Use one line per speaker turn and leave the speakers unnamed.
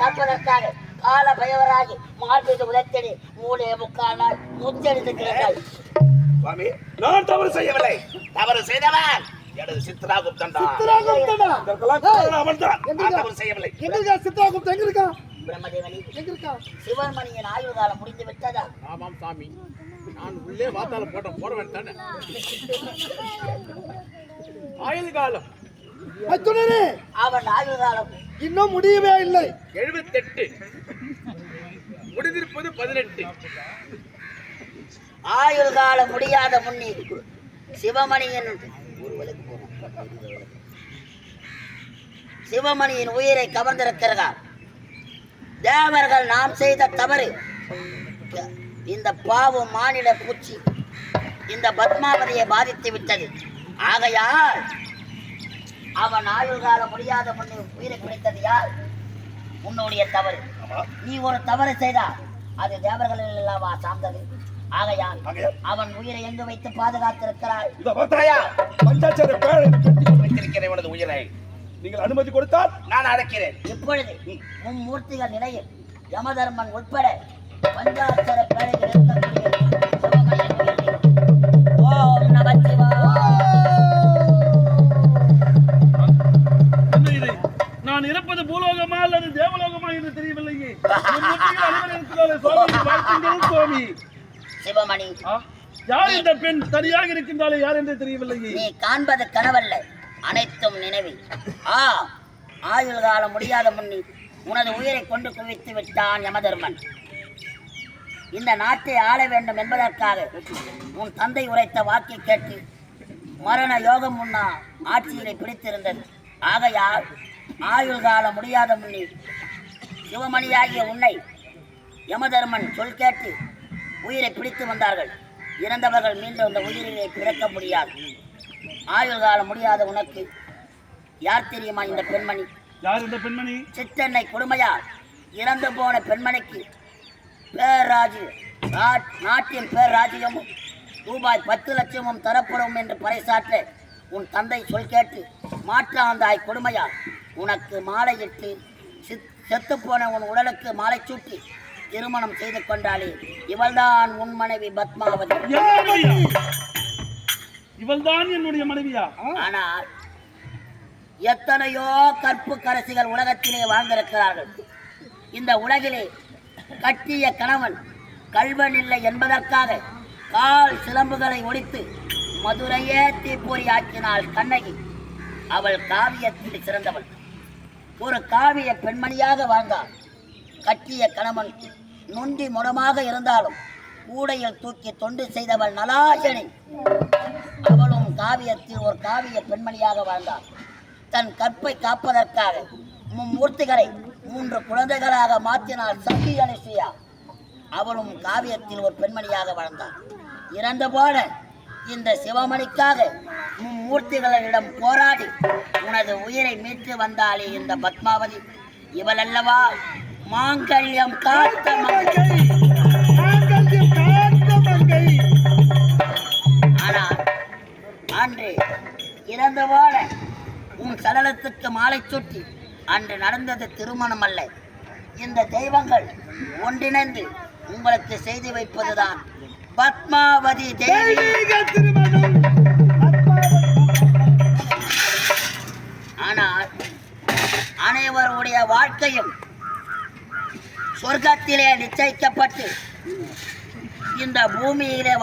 காப்பதற்காக கால பயவராகி மார்பீடு உதத்தடி மூணே முக்கால் நாள் முத்தெடுத்து கிடந்தாள்
சுவாமி நான் தவறு செய்யவில்லை. தவறு செய்தவன் எனது சித்ரா குப்தன்? தவறு செய்யவில்லை.
எங்க எங்க இருக்கா
பிரம்மதேவனி
எங்க இருக்கா
சிவன்மணியின் ஆயுள் காலம் முடிந்து விட்டதா?
ஆமாம் சாமி. நான் உள்ளே வாத்தால போட்ட போட வேண்டானே ஆயுள் காலம்.
அவன் ஆயுள் காலம்.
இன்னும் முடியவே இல்லை.
எழுபத்தெட்டு. முடிந்திருப்பது பதினெட்டு.
ஆயுள் காலம் முடியாத முன்னி சிவமணியின். சிவமணியின் உயிரை கவர்ந்திருக்கிறார் தேவர்கள் நாம் செய்த தவறு. இந்த பாவம் மானிட பூச்சி இந்த பத்மாவதியை பாதித்து விட்டது. ஆகையால் அவன் ஆயுள் காலம் முடியாத முன்னே உயிரை பிடித்தது யார்? உன்னுடைய தவறு. நீ ஒரு தவறு செய்தால் அது தேவர்களில் அல்லவா சார்ந்தது? ஆகையால்? அவன் உயிரை எங்கு வைத்து பாதுகாத்திருக்கிறாய்?
வைத்திருக்கிறேன் உனது உயிரை. நீங்கள் அனுமதி கொடுத்தால் நான் அடக்கிறேன்.
இப்பொழுது மும்மூர்த்திகள் நிலையில் யமதர்மன் உட்பட
நான் இறப்பது பூலோகமா அல்லது தேவலோகமா என்று தெரியவில்லையே. சுவாமி,
சிவமணி?
யார் இந்த பெண்? தனியாக இருக்கின்றாலே யார் என்று தெரியவில்லையே.
நீ காண்பது கனவல்ல அனைத்தும் நினைவில். ஆ ஆயுள் காலம் முடியாத முன்னி உனது உயிரை கொண்டு குவித்து விட்டான் யமதர்மன். இந்த நாட்டை ஆள வேண்டும் என்பதற்காக உன் தந்தை உரைத்த வாக்கை கேட்டு மரண யோகம் முன்னா ஆட்சியிலே பிடித்திருந்தது. ஆகையால் ஆயுள் காலம் முடியாத முன்னி சிவமணியாகிய உன்னை யமதர்மன் சொல் கேட்டு உயிரை பிடித்து வந்தார்கள். இறந்தவர்கள் மீண்டும் அந்த உயிரினை பிறக்க முடியாது. ஆயுள் காலம் முடியாத உனக்கு யார் தெரியுமா இந்த பெண்மணி?
யார் இந்த பெண்மணி?
சித்தன்னை கொடுமையால் இறந்து போன பெண்மணிக்கு பேராஜு நாட்- நாட்டின் பேராஜ்யமும் ரூபாய் பத்து லட்சமும் தரப்படும் என்று பறைசாற்ற உன் தந்தை சொல் கேட்டு மாற்றாந்தாய் கொடுமையால் உனக்கு மாலையிட்டு சித்- செத்துப்போன உன் உடலுக்கு மாலை சூட்டி திருமணம் செய்து கொண்டாளே. இவள்தான் உன் மனைவி பத்மாவதி?
இவள்தான் என்னுடைய மனைவியா?
ஆனால் எத்தனையோ கற்பு கரசிகள் உலகத்திலே வாழ்ந்திருக்கிறார்கள். இந்த உலகிலே கட்டிய கணவன் கல்வன் இல்லை என்பதற்காக கால் சிலம்புகளை ஒழித்து மதுரையே தீப்பொறி ஆக்கினாள் கண்ணகி. அவள் காவியத்தில் சிறந்தவள். ஒரு காவிய பெண்மணியாக வாழ்ந்தாள். கட்டிய கணவன் நொண்டி முடமாக இருந்தாலும் கூடையில் தூக்கி தொண்டு செய்தவள் நலாஜனி அவளும் காவியத்தில் ஒரு காவிய பெண்மணியாக வாழ்ந்தாள். தன் கற்பை காப்பதற்காக மும்மூர்த்திகளை மூன்று குழந்தைகளாக மாற்றினாள் சக்தி அனுசியா அவளும் காவியத்தில் ஒரு பெண்மணியாக வளர்ந்தார் இறந்து போன இந்த சிவமணிக்காக மும்மூர்த்திகளிடம் போராடி உனது உயிரை மீட்டு வந்தாலே இந்த பத்மாவதி. இவள் அல்லவா மாங்கல்யம் காத்த ஆனால் அன்று இறந்து போல உன் சடலத்துக்கு மாலை சுட்டி அன்று நடந்தது திருமணம் அல்ல இந்த தெய்வங்கள் ஒன்றிணைந்து உங்களுக்கு செய்து வைப்பதுதான் பத்மாவதி ஆனால் அனைவருடைய வாழ்க்கையும் சொர்க்கத்திலே நிச்சயிக்கப்பட்டு இந்த பூமியிலே